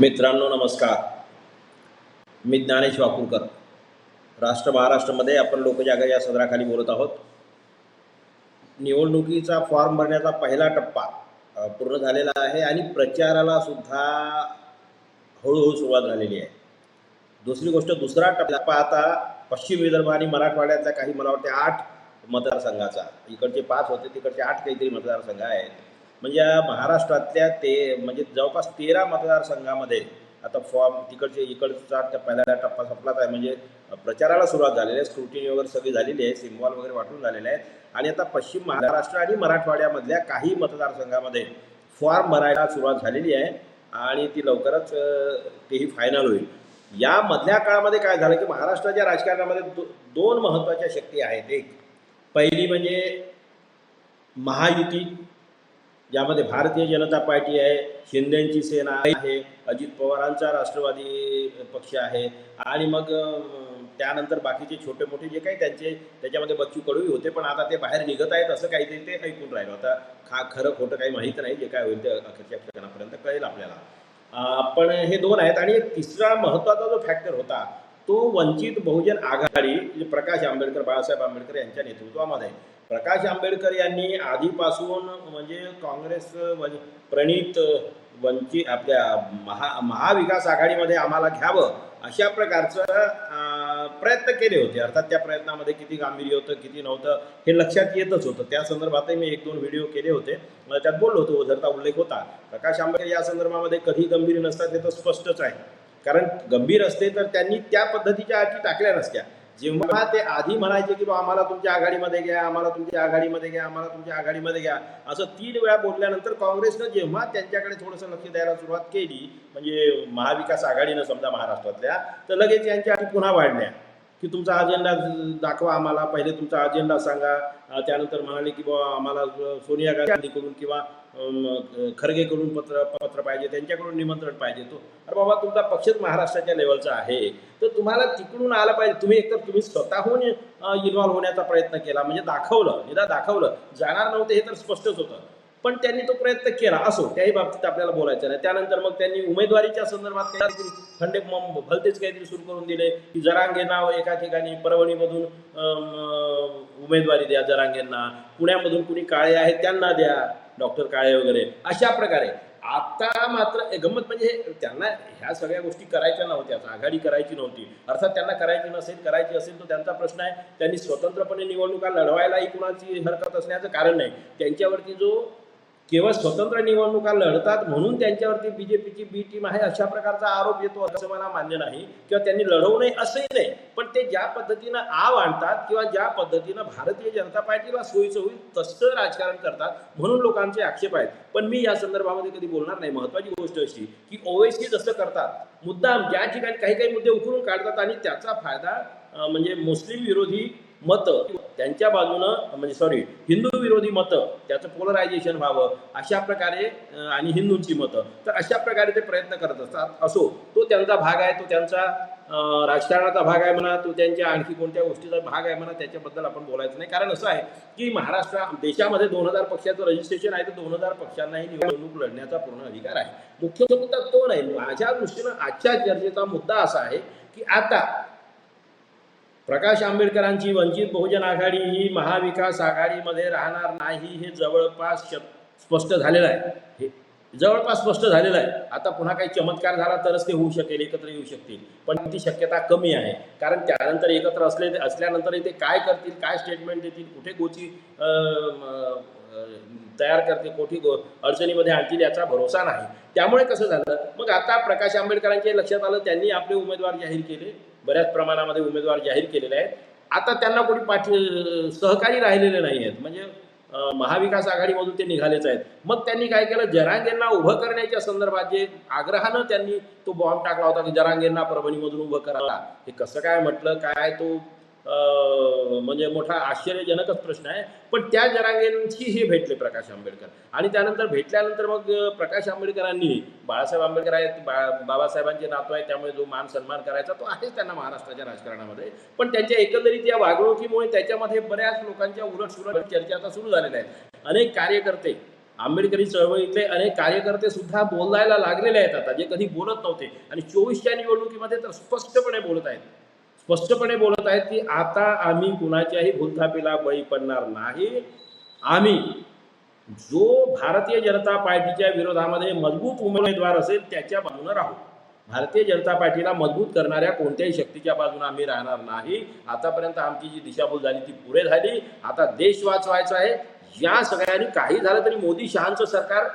मित्रांनो नमस्कार. मी ज्ञानेश वाकुरकर राष्ट्र महाराष्ट्रामध्ये आपण लोकजागर या सदराखाली बोलत आहोत. निवडणुकीचा फॉर्म भरण्याचा पहिला टप्पा पूर्ण झालेला आहे आणि प्रचाराला सुद्धा हळूहळू सुरुवात झालेली आहे. दुसरी गोष्ट दुसरा टप्पा आता पश्चिम विदर्भ आणि मराठवाड्यातल्या काही मला वाटते आठ मतदारसंघाचा. इकडचे पाच होते तिकडचे आठ काहीतरी मतदारसंघ आहेत. म्हणजे या महाराष्ट्रातल्या ते म्हणजे जवळपास तेरा मतदारसंघामध्ये आता फॉर्म तिकडचे इकडचा ट- पहिला टप्पा संपलाच आहे. म्हणजे प्रचाराला सुरुवात झालेली आहे. स्क्रुटिनी वगैरे सगळी झालेली आहे. सिम्बॉल वगैरे वाटून झालेले आहेत आणि आता पश्चिम महाराष्ट्र आणि मराठवाड्यामधल्या काही मतदारसंघामध्ये फॉर्म भरायला सुरुवात झालेली आहे. आणि ती लवकरच तेही फायनल होईल. या मधल्या काळामध्ये काय झालं की महाराष्ट्राच्या राजकारणामध्ये दो, दोन महत्त्वाच्या शक्ती आहेत. एक पहिली म्हणजे महायुती. ज्यामध्ये भारतीय जनता पार्टी आहे शिंदेची सेना आहे अजित पवारांचा राष्ट्रवादी पक्ष आहे आणि मग त्यानंतर बाकीचे छोटे मोठे जे काही त्यांचे त्याच्यामध्ये बच्चू कडूही होते पण आता ते बाहेर निघत आहेत असं काहीतरी ते ऐकून राहिलं. आता खा खरं खोटं काही माहीत नाही जे काय होईल ते अखेरच्या क्षणापर्यंत कळेल आपल्याला. पण हे दोन आहेत आणि एक तिसरा महत्त्वाचा जो फॅक्टर होता तो वंचित बहुजन आघाडी प्रकाश आंबेडकर बाळासाहेब आंबेडकर यांच्या नेतृत्वामध्ये. प्रकाश आंबेडकर यांनी आधीपासून म्हणजे काँग्रेस प्रणित वंचित आपल्या महा महाविकास आघाडीमध्ये आम्हाला घ्यावं अशा प्रकारचं प्रयत्न केले होते. अर्थात त्या प्रयत्नामध्ये किती गांभीर्य होतं किती नव्हतं हे लक्षात येतच होतं. त्या संदर्भातही मी एक दोन व्हिडिओ केले होते. त्यात बोललो होतो जरचा उल्लेख होता. प्रकाश आंबेडकर या संदर्भामध्ये कधी गंभीर नसतात हे तर स्पष्टच आहे. कारण गंभीर असते तर त्यांनी त्या पद्धतीच्या अटी टाकल्या नसत्या. जेव्हा ते आधी म्हणायचे की बा आम्हाला तुमच्या आघाडीमध्ये घ्या आम्हाला तुमच्या आघाडीमध्ये घ्या आम्हाला तुमच्या आघाडीमध्ये घ्या असं तीन वेळा बोलल्यानंतर काँग्रेसनं जेव्हा त्यांच्याकडे थोडंसं लक्ष द्यायला सुरुवात केली म्हणजे महाविकास आघाडीनं समजा महाराष्ट्रातल्या तर लगेच यांच्या आधी पुन्हा वाढल्या. की तुमचा अजेंडा दाखवा आम्हाला पहिले तुमचा अजेंडा सांगा. त्यानंतर म्हणाले की बाबा आम्हाला सोनिया गांधीकडून किंवा खरगेकडून पत्र पत्र पाहिजे त्यांच्याकडून निमंत्रण पाहिजे तो. अरे बाबा तुमचा पक्षच महाराष्ट्राच्या लेवलचा आहे. तर तुम्हाला तिकडून आलं पाहिजे. तुम्ही एकतर तुम्ही स्वतःहून इन्व्हॉल्व्ह होण्याचा प्रयत्न केला म्हणजे दाखवलं निदा दाखवलं. जाणार नव्हते हे तर स्पष्टच होतं. पण त्यांनी तो प्रयत्न केला असो त्याही बाबतीत आपल्याला बोलायचं नाही. त्यानंतर मग त्यांनी उमेदवारीच्या संदर्भात काहीतरी खंडे भलतेच काहीतरी सुरू करून दिले. की जरांगे नाव एका ठिकाणी परभणीमधून उमेदवारी द्या जरांगेंना. पुण्यामधून कुणी काळे आहेत त्यांना द्या. डॉक्टर काळे वगैरे अशा प्रकारे. आता मात्र गंमत म्हणजे हे- त्यांना ह्या सगळ्या गोष्टी करायच्या नव्हत्या आघाडी करायची नव्हती. अर्थात त्यांना करायची नसेल करायची असेल तर त्यांचा प्रश्न आहे. त्यांनी स्वतंत्रपणे निवडणुका लढवायलाही कुणाची हरकत असण्याचं कारण नाही. त्यांच्यावरती जो केवळ स्वतंत्र निवडणुका लढतात म्हणून त्यांच्यावरती बीजेपीची बी टीम आहे अशा प्रकारचा आरोप येतो असं मला मान्य नाही. किंवा त्यांनी लढवू नये असंही नाही. पण ते ज्या पद्धतीनं आव आणतात किंवा ज्या पद्धतीनं भारतीय जनता पार्टीला सोयीचं होईल तसं राजकारण करतात म्हणून लोकांचे आक्षेप आहेत. पण मी या संदर्भामध्ये कधी बोलणार नाही. महत्वाची गोष्ट अशी की ओवेसी जसं करतात मुद्दाम ज्या ठिकाणी काही काही मुद्दे उकरून काढतात आणि त्याचा फायदा म्हणजे मुस्लिम विरोधी मतं त्यांच्या बाजूनं म्हणजे सॉरी हिंदू विरोधी मतं त्याचं पोलरायझेशन व्हावं अशा प्रकारे आणि हिंदूंची मतं. तर अशा प्रकारे ते प्रयत्न करत असतात. असो तो त्यांचा भाग आहे तो त्यांचा राजकारणाचा भाग आहे म्हणा तो त्यांच्या आणखी कोणत्या गोष्टीचा भाग आहे म्हणा त्याच्याबद्दल आपण बोलायचं नाही. कारण असं आहे की महाराष्ट्र देशामध्ये दोन हजार पक्षाचं रजिस्ट्रेशन आहे तर दोन हजार पक्षांनाही निवडणूक लढण्याचा पूर्ण अधिकार आहे. मुख्य मुद्दा तो नाही. माझ्या दृष्टीनं आजच्या चर्चेचा मुद्दा असा आहे की आता प्रकाश आंबेडकरांची वंचित बहुजन आघाडी ही महाविकास आघाडीमध्ये राहणार नाही हे जवळपास स्पष्ट झालेलं आहे. हे जवळपास स्पष्ट झालेलं आहे. आता पुन्हा काही चमत्कार झाला तरच ते होऊ शकेल एकत्र येऊ शकतील. पण ती शक्यता कमी आहे. कारण त्यानंतर एकत्र असले असल्यानंतर ते काय करतील काय स्टेटमेंट देतील कुठे गोची तयार करते कोठी गो अडचणीमध्ये आणतील याचा भरोसा नाही. त्यामुळे कसं झालं? मग आता प्रकाश आंबेडकरांच्या लक्षात आलं त्यांनी आपले उमेदवार जाहीर केले. बऱ्याच प्रमाणामध्ये उमेदवार जाहीर केलेले आहेत. आता त्यांना कोणी पाठी सहकारी राहिलेले नाही आहेत. म्हणजे महाविकास आघाडीमधून ते निघालेच आहेत. मग त्यांनी काय केलं? जरांगेंना उभं करण्याच्या संदर्भात जे आग्रहानं त्यांनी तो बॉम्ब टाकला होता की जरांगेंना परभणीमधून उभं करायला हे कसं काय म्हटलं? काय तो म्हणजे मोठा आश्चर्यजनकच प्रश्न आहे. पण त्या जरांगेंशीही भेटले प्रकाश आंबेडकर. आणि त्यानंतर भेटल्यानंतर मग प्रकाश आंबेडकरांनी बाळासाहेब आंबेडकर आहेत बा बाबासाहेबांचे नातू आहे त्यामुळे जो मान सन्मान करायचा तो आहेच त्यांना महाराष्ट्राच्या राजकारणामध्ये. पण त्यांच्या एकंदरीत या वागणुकीमुळे त्याच्यामध्ये बऱ्याच लोकांच्या उलट सुलट चर्चा आता सुरू झालेल्या आहेत अनेक कार्यकर्ते आंबेडकरी चळवळीतले अनेक कार्यकर्ते सुद्धा बोलायला लागलेले आहेत आता जे कधी बोलत नव्हते. आणि चोवीसच्या निवडणुकीमध्ये तर स्पष्टपणे बोलत आहेत. स्पष्टपणे बोलत आहेत की आता आम्ही कुणाच्याही भूलथापीला बळी पडणार नाही. आम्ही जो भारतीय जनता पार्टीच्या विरोधामध्ये मजबूत उमेदवार असेल त्याच्या बाजूने राहू. भारतीय जनता पार्टीला मजबूत करणाऱ्या कोणत्याही शक्तीच्या बाजूने आम्ही राहणार नाही. आतापर्यंत आमची जी दिशाभूल झाली ती पुरे झाली. आता देश वाचवायचा आहे. या सगळ्यांनी काही झालं तरी मोदी शहांचं सरकार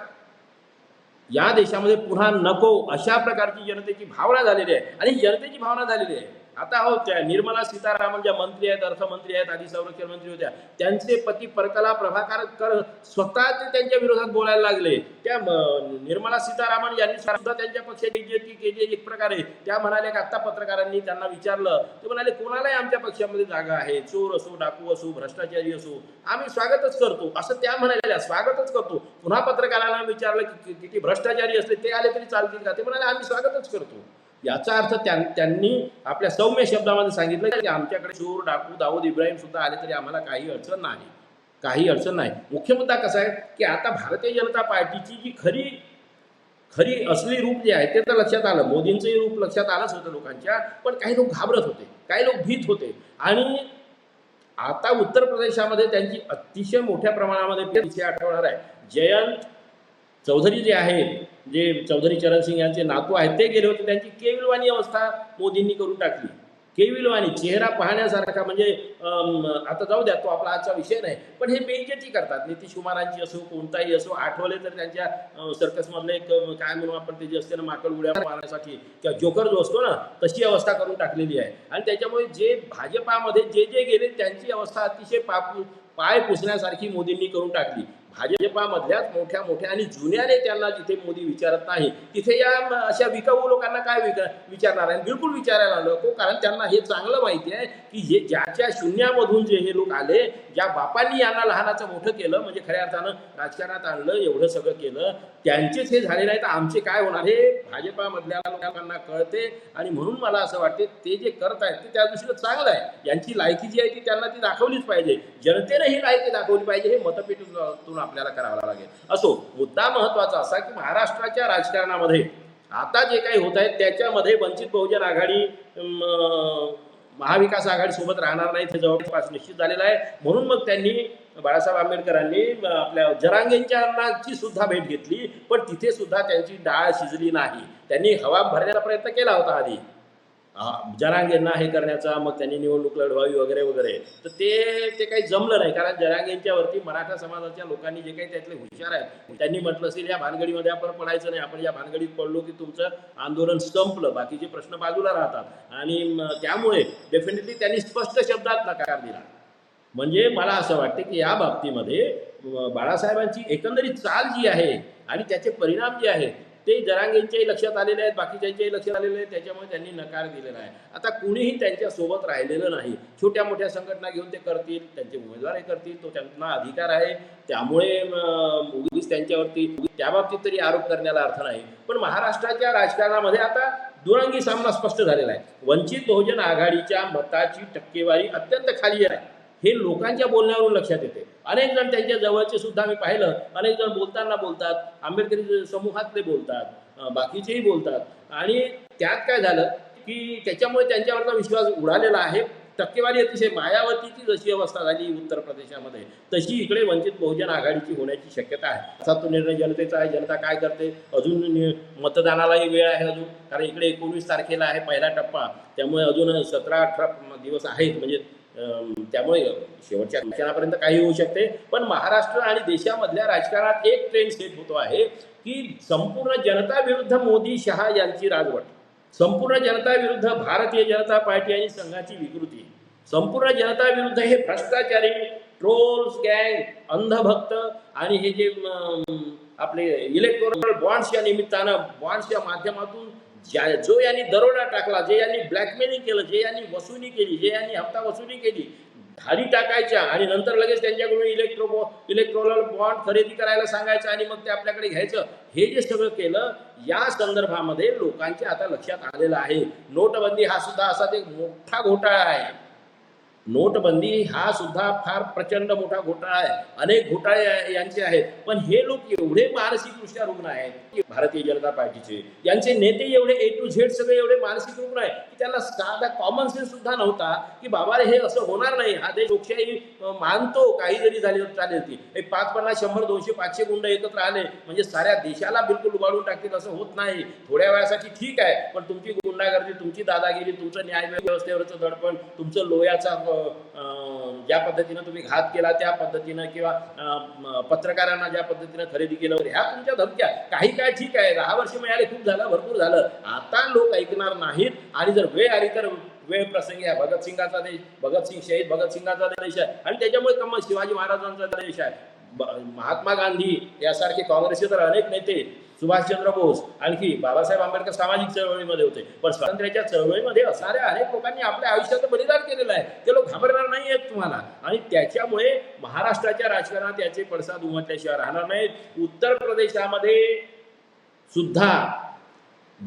या देशामध्ये पुन्हा नको अशा प्रकारची जनतेची भावना झालेली आहे. आणि जनतेची भावना झालेली आहे. आता हो त्या निर्मला सीतारामन ज्या मंत्री आहेत अर्थमंत्री आहेत आधी संरक्षण मंत्री होत्या त्यांचे पती परकला प्रभाकर कर स्वतः ते त्यांच्या विरोधात बोलायला लागले. त्या निर्मला सीतारामन यांनी सुद्धा त्यांच्या पक्षाची बेइज्जती केली एक प्रकारे त्या म्हणाले की आता पत्रकारांनी त्यांना विचारलं. ते म्हणाले कोणालाही आमच्या पक्षामध्ये जागा आहे चोर असो डाकू असो भ्रष्टाचारी असो आम्ही स्वागतच करतो. असं त्या म्हणाल्या स्वागतच करतो. पुन्हा पत्रकारांना विचारलं की किती भ्रष्टाचारी असले ते आले तरी चालतील का? ते म्हणाले आम्ही स्वागतच करतो. याचा अर्थ त्यां- त्यांनी आपल्या सौम्य शब्दामध्ये सांगितलं की आमच्याकडे शूर डाकू दाऊद इब्राहिम सुद्धा आले तरी आम्हाला काही अडचण नाही. काही अडचण नाही. मुख्य मुद्दा कसा आहे की आता भारतीय जनता पार्टीची जी खरी खरी असली रूप जे आहे ते तर लक्षात आलं. मोदींचंही रूप लक्षात आलंच होतं लोकांच्या पण काही लोक घाबरत होते. काही लोक भीत होते. आणि आता उत्तर प्रदेशामध्ये त्यांची अतिशय मोठ्या प्रमाणामध्ये तिथे आठवणार आहे. जयंत चौधरी जे आहेत जे चौधरी चरण सिंग यांचे नातू आहेत ते गेले होते. त्यांची केविलवाणी अवस्था मोदींनी करून टाकली. केविलवाणी चेहरा पाहण्यासारखा म्हणजे आता जाऊ द्या तो आपला आजचा विषय नाही. पण हे बेइज्जती करतात. नितीश कुमारांची असो कोणताही असो आठवले तर त्यांच्या सर्कसमधले एक काय म्हणू आपण ते जे असते ना माकड उड्या मारण्यासाठी किंवा जोकर जो असतो ना तशी अवस्था करून टाकलेली आहे. आणि त्याच्यामुळे जे भाजपामध्ये जे जे गेले त्यांची अवस्था अतिशय पाप पाय पुसण्यासारखी मोदींनी करून टाकली. भाजपामधल्याच मोठ्या मोठ्या आणि जुन्या नेत्यांना जिथे मोदी विचारत नाही तिथे या अशा विकाऊ लोकांना काय विका विचारणार आहे? बिलकुल विचारायला नको कारण त्यांना हे चांगलं माहिती आहे की हे ज्याच्या शून्यामधून जे हे लोक आले ज्या बापांनी यांना लहानाचं मोठं केलं म्हणजे खऱ्या अर्थानं राजकारणात आणलं एवढं सगळं केलं त्यांचेच हे झाले नाही तर आमचे काय होणार? हे भाजपामधल्या लोकांना कळते आणि म्हणून मला असं वाटते ते जे करत आहेत ते त्या दृष्टीनं चांगलं आहे. यांची लायकी जी आहे ती त्यांना ती दाखवलीच पाहिजे. जनतेने ही लायकी दाखवली पाहिजे हे मतपेटीतून आपल्याला करावा लागेल. असो मुद्दा महत्त्वाचा असा की महाराष्ट्राच्या राजकारणामध्ये आता जे काही होत आहे त्याच्यामध्ये वंचित बहुजन आघाडी महाविकास आघाडी सोबत राहणार नाही हे जवळपास निश्चित झालेलं आहे. म्हणून मग त्यांनी बाळासाहेब आंबेडकरांनी आपल्या जरांगेंची सुद्धा भेट घेतली पण तिथे सुद्धा त्यांची डाळ शिजली नाही. त्यांनी हवा भरण्याचा प्रयत्न केला होता आधी. जरांगेंना हे करण्याचा मग त्यांनी निवडणूक लढवावी वगैरे वगैरे. तर ते ते काही जमलं नाही कारण जरांगेंच्या वरती मराठा समाजाच्या लोकांनी जे काही त्यातले हुशार आहेत त्यांनी म्हटलं असेल या भानगडीमध्ये आपण पडायचं नाही आपण या भानगडीत पडलो की तुमचं आंदोलन संपलं बाकीचे प्रश्न बाजूला राहतात. आणि त्यामुळे डेफिनेटली त्यांनी स्पष्ट शब्दात नकार दिला. म्हणजे मला असं वाटतं की या बाबतीमध्ये बाळासाहेबांची एकंदरीत चाल जी आहे आणि त्याचे परिणाम जे आहेत ते जरांगेंच्याही लक्षात आलेले आहेत बाकीच्यांच्याही लक्षात आलेले आहेत त्याच्यामुळे त्यांनी नकार दिलेला आहे. आता कुणीही त्यांच्यासोबत राहिलेलं नाही. छोट्या मोठ्या संघटना घेऊन ते करतील त्यांचे उमेदवार हे करतील तो त्यांना अधिकार आहे. त्यामुळे उगीच त्यांच्यावरती त्या बाबतीत तरी आरोप करण्याला अर्थ नाही. पण महाराष्ट्राच्या राजकारणामध्ये आता दुरंगी सामना स्पष्ट झालेला आहे. वंचित बहुजन आघाडीच्या मताची टक्केवारी अत्यंत खाली आहे. हे लोकांच्या बोलण्यावरून लक्षात येते. अनेक जण त्यांच्या जवळचे सुद्धा मी पाहिलं. अनेक जण बोलताना बोलतात. आंबेडकरी समूहातले बोलतात. बाकीचेही बोलतात. आणि त्यात काय झालं की त्याच्यामुळे त्यांच्यावरचा विश्वास उडालेला आहे. टक्केवारी अतिशय मायावतीची जशी अवस्था झाली उत्तर प्रदेशामध्ये तशी इकडे वंचित बहुजन आघाडीची होण्याची शक्यता आहे. असा तो निर्णय जनतेचा आहे. जनता काय करते? अजून मतदानालाही वेळ आहे अजून. कारण इकडे एकोणवीस तारखेला आहे पहिला टप्पा. त्यामुळे अजून सतरा अठरा दिवस आहेत. म्हणजे त्यामुळे शेवटच्या क्षणापर्यंत काही होऊ शकते. पण महाराष्ट्र आणि देशामधल्या राजकारणात एक ट्रेंड सेट होतो आहे की संपूर्ण जनता विरुद्ध मोदी शहा यांची राजवट. संपूर्ण जनता विरुद्ध भारतीय जनता पार्टी आणि संघाची विकृती. संपूर्ण जनता विरुद्ध हे भ्रष्टाचारी ट्रोल्स गँग अंधभक्त आणि हे जे आपले इलेक्ट्रॉनिक बॉन्ड्सच्या निमित्तानं बॉन्ड्सच्या माध्यमातून ज्या जो यांनी दरोडा टाकला जे यांनी ब्लॅकमेलिंग केलं जे यांनी वसुली केली जे यांनी हप्ता वसुली केली धाडी टाकायच्या आणि नंतर लगेच त्यांच्याकडून इलेक्ट्रो इलेक्ट्रोल बॉन्ड खरेदी करायला सांगायचं आणि मग ते आपल्याकडे घ्यायचं. हे जे सगळं केलं या संदर्भामध्ये लोकांच्या आता लक्षात आलेलं आहे. नोटबंदी हा सुद्धा असा एक मोठा घोटाळा आहे. नोटबंदी हा सुद्धा फार प्रचंड मोठा घोटाळा आहे. अनेक घोटाळे यांचे आहेत. पण हे लोक एवढे मानसिकदृष्ट्या रुग्ण आहेत भारतीय जनता पार्टीचे. यांचे नेते एवढे ए टू झेड सगळे एवढे मानसिक रुग्ण आहेत की त्यांना साधा कॉमन सेन्स सुद्धा नव्हता की बाबा रे हे असं होणार नाही. हा देश लोकशाही मानतो. काही जरी झाली तर चालेल ती. पाच पन्नास शंभर दोनशे पाचशे गुंड एकत्र आले. म्हणजे साऱ्या देशाला बिलकुल उबाडून टाकतील असं होत नाही. थोड्या वेळासाठी ठीक आहे. पण तुमची गुंडागर्दी तुमची दादागिरी तुमचं न्याय व्यवस्थेवरचं दडपण तुमचं लोयाचा ज्या पद्धतीनं तुम्ही घात केला त्या पद्धतीनं किंवा पत्रकारांना ज्या पद्धतीनं खरेदी केलं वगैरे ह्या तुमच्या धमक्या काही काय ठीक आहे. दहा वर्ष मिळाले खूप झालं भरपूर झालं. आता लोक ऐकणार नाहीत. आणि जर वेळ आली तर वेळ प्रसंगी आहे. भगतसिंगाचा देश भगतसिंग शहीद भगतसिंगाचा देश आहे. आणि त्याच्यामुळे कमल शिवाजी महाराजांचा देश आहे. महात्मा गांधी यासारखे काँग्रेसचे तर अनेक नेते सुभाषचंद्र बोस आणखी बाबासाहेब आंबेडकर सामाजिक चळवळीमध्ये होते. पण स्वातंत्र्याच्या चळवळीमध्ये असणाऱ्या अनेक लोकांनी आपल्या आयुष्याचं बलिदान केलेलं आहे. ते लोक घाबरणार नाही आहेत तुम्हाला. आणि त्याच्यामुळे महाराष्ट्राच्या राजकारणात याचे पडसाद उमटल्याशिवाय राहणार नाहीत. उत्तर प्रदेशामध्ये सुद्धा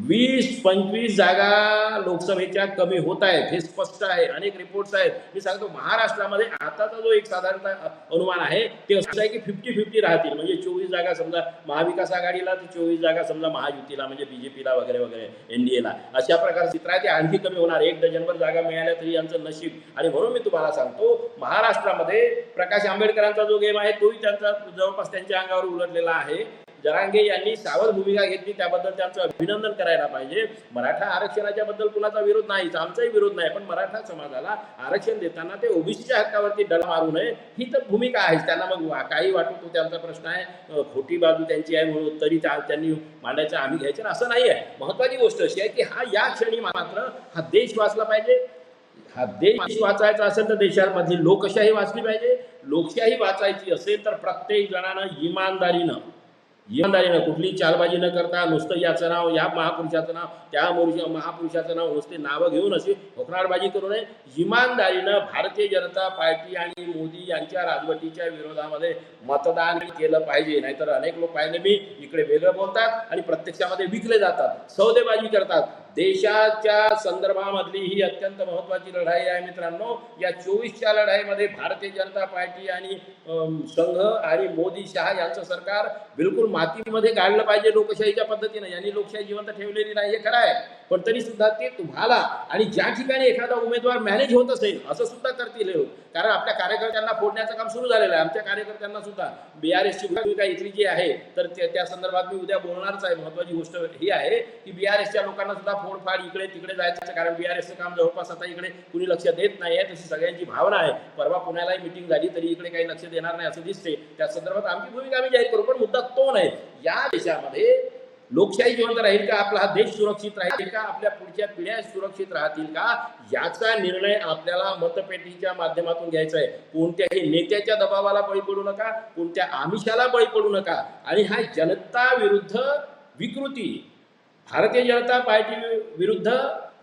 वीस पंचवीस जागा लोकसभेच्या कमी होत आहेत हे स्पष्ट आहे. अनेक रिपोर्ट्स आहेत. मी सांगतो महाराष्ट्रामध्ये आताचा जो एक साधारणतः अनुमान आहे ते असं आहे की फिफ्टी फिफ्टी राहतील. म्हणजे चोवीस जागा समजा महाविकास आघाडीला तर चोवीस जागा समजा महायुतीला म्हणजे बीजेपीला वगैरे वगैरे एनडीएला अशा प्रकारे चित्र आहे ते आणखी कमी होणार. एक डझनभर जागा मिळाल्या तरी यांचं नशीब. आणि म्हणून मी तुम्हाला सांगतो महाराष्ट्रामध्ये प्रकाश आंबेडकरांचा जो गेम आहे तोही त्यांचा जवळपास त्यांच्या अंगावर उलटलेला आहे. जरांगे यांनी सावध भूमिका घेतली त्याबद्दल त्यांचं अभिनंदन करायला पाहिजे. मराठा आरक्षणाच्या बद्दल कुणाचा विरोध नाहीच आमचाही विरोध नाही पण मराठा समाजाला आरक्षण देताना ते ओबीसीच्या हक्कावरती डला मारू नये ही तर भूमिका आहे. त्यांना मग काही वाटू तो त्यांचा प्रश्न आहे. खोटी बाजू त्यांची आहे म्हणून तरी त्यांनी मांडायचं आम्ही घ्यायचं ना असं नाही आहे महत्वाची गोष्ट अशी आहे की हा या क्षणी मात्र हा देश वाचला पाहिजे. हा देश वाचायचा असेल तर देशामधली लोकशाही वाचली पाहिजे. लोकशाही वाचायची असेल तर प्रत्येक जणानं इमानदारीनं इमानदारीनं कुठली चालबाजी न करता नुसतं याचं नाव या महापुरुषाचं नाव त्या मुरुष- महापुरुषाचं नाव नुसते नावं घेऊन अशी होकराडबाजी करू नये. इमानदारीनं भारतीय जनता पार्टी आणि मोदी यांच्या राजवटीच्या विरोधामध्ये मतदान केलं पाहिजे. नाहीतर अनेक लोक पाहिले मी इकडे वेगळं बोलतात आणि प्रत्यक्षामध्ये विकले जातात सौदेबाजी करतात. देशाच्या संदर्भामधली ही अत्यंत महत्वाची लढाई आहे मित्रांनो. या चोवीसच्या लढाईमध्ये भारतीय जनता पार्टी आणि संघ आणि मोदी शहा यांचं सरकार बिलकुल मातीमध्ये गाडलं पाहिजे लोकशाहीच्या पद्धतीनं. यांनी लोकशाही जिवंत ठेवलेली नाही हे खरं आहे. पण तरी सुद्धा ते तुम्हाला आणि ज्या ठिकाणी एखादा उमेदवार मॅनेज होत असेल असं सुद्धा करतील कारण आपल्या कार्यकर्त्यांना फोडण्याचं काम सुरू झालेलं आहे. आमच्या कार्यकर्त्यांना सुद्धा बी आर एसची भूमिका इथली जी आहे तर त्या त्या संदर्भात मी उद्या बोलणारच आहे. महत्वाची गोष्ट ही आहे की बी आर एसच्या लोकांना सुद्धा फोडफाड इकडे तिकडे जायचं कारण बी आर एसचं काम जवळपास आता इकडे कुणी लक्ष देत नाही आहे तशी सगळ्यांची भावना आहे. परवा पुण्यालाही मिटिंग झाली तरी इकडे काही लक्ष देणार नाही असं दिसते त्या संदर्भात आमची भूमिका आम्ही जाहीर करू. पण मुद्दा तो नाही. या देशामध्ये लोकशाही जिवंत राहील का? आपला हा देश सुरक्षित राहील का? आपल्या पुढच्या पिढ्या सुरक्षित राहतील का? याचा निर्णय आपल्याला मतपेटीच्या माध्यमातून घ्यायचा आहे. कोणत्याही नेत्याच्या दबावाला बळी पडू नका कोणत्या आमिषाला बळी पडू नका. आणि हा जनता विरुद्ध विकृती भारतीय जनता पार्टी विरुद्ध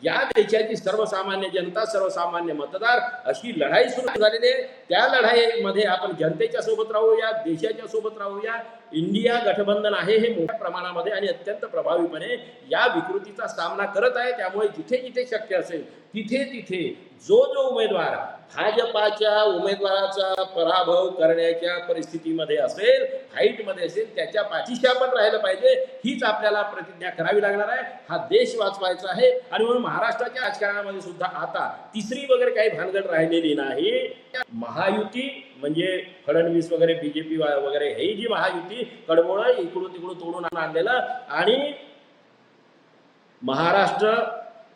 या देशाची सर्वसामान्य जनता सर्वसामान्य मतदार अशी लढाई सुरू झालेली आहे. त्या लढाईमध्ये आपण जनतेच्या सोबत राहूया देशाच्या सोबत राहूया. इंडिया गठबंधन आहे हे मोठ्या प्रमाणामध्ये आणि अत्यंत प्रभावीपणे या विकृतीचा सामना करत आहे. त्यामुळे जिथे जिथे शक्य असेल तिथे तिथे जो जो उमेदवार भाजपाच्या उमेदवाराचा पराभव करण्याच्या परिस्थितीमध्ये असेल फाईटमध्ये असेल त्याच्या पाठीशी आपण राहिलं पाहिजे हीच आपल्याला प्रतिज्ञा करावी लागणार आहे. हा देश वाचवायचा आहे. आणि म्हणून महाराष्ट्राच्या राजकारणामध्ये सुद्धा आता तिसरी वगैरे काही भानगड राहिलेली नाही. महायुती म्हणजे फडणवीस वगैरे बीजेपी वगैरे ही जी महायुती कडबोळ इकडून तिकडून तोडून आणलेलं आणि महाराष्ट्र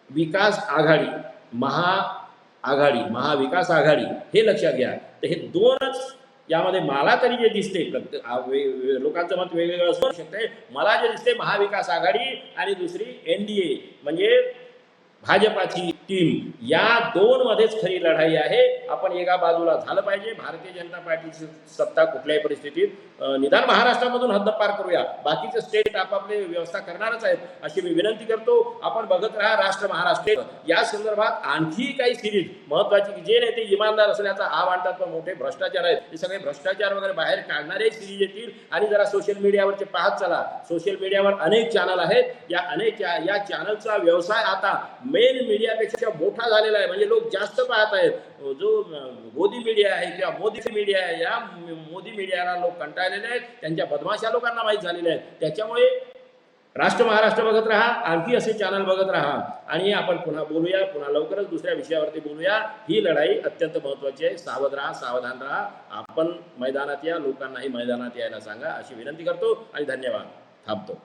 विकास आघाडी महा आघाडी महाविकास आघाडी हे लक्षात घ्या. तर हे दोनच यामध्ये मला तरी जे दिसते लोकांचं मत वेगवेगळं असू शकते मला जे दिसते महाविकास आघाडी आणि दुसरी एन डी ए म्हणजे भाजपाची टीम या दोन मध्येच खरी लढाई आहे. आपण एका बाजूला झालं पाहिजे. भारतीय जनता पार्टीची सत्ता कुठल्याही परिस्थितीत निदान महाराष्ट्रामधून हद्दपार करूया. बाकीचे स्टेट आपापले व्यवस्था करणारच आहेत अशी मी विनंती करतो. आपण बघत राहा राष्ट्र महाराष्ट्र. या संदर्भात आणखी काही सिरीज महत्वाची की जे नेते इमानदार असल्याचा हा मांडतात पण मोठे भ्रष्टाचार आहेत. हे सगळे भ्रष्टाचार वगैरे बाहेर काढणारे सिरीज येतील. आणि जरा सोशल मीडियावरचे पाहत चला. सोशल मीडियावर अनेक चॅनल आहेत. या अनेक या- या चॅनलचा व्यवसाय आता मेन मीडियापेक्षा मोठा झालेला आहे. म्हणजे लोक जास्त पाहत आहेत. जो मोदी मीडिया आहे किंवा मोदी मीडिया आहे या मोदी मीडियाला लोक कंटाळलेले आहेत. त्यांच्या बदमाशा लोकांना माहीत झालेल्या आहेत. त्याच्यामुळे राष्ट्र महाराष्ट्र बघत राहा. आणखी असे चॅनल बघत राहा. आणि आपण पुन्हा बोलूया. पुन्हा लवकरच दुसऱ्या विषयावरती बोलूया. ही लढाई अत्यंत महत्वाची आहे. सावध राहा सावधान राहा. आपण मैदानात या. लोकांनाही मैदानात यायला सांगा. अशी विनंती करतो आणि धन्यवाद. थांबतो.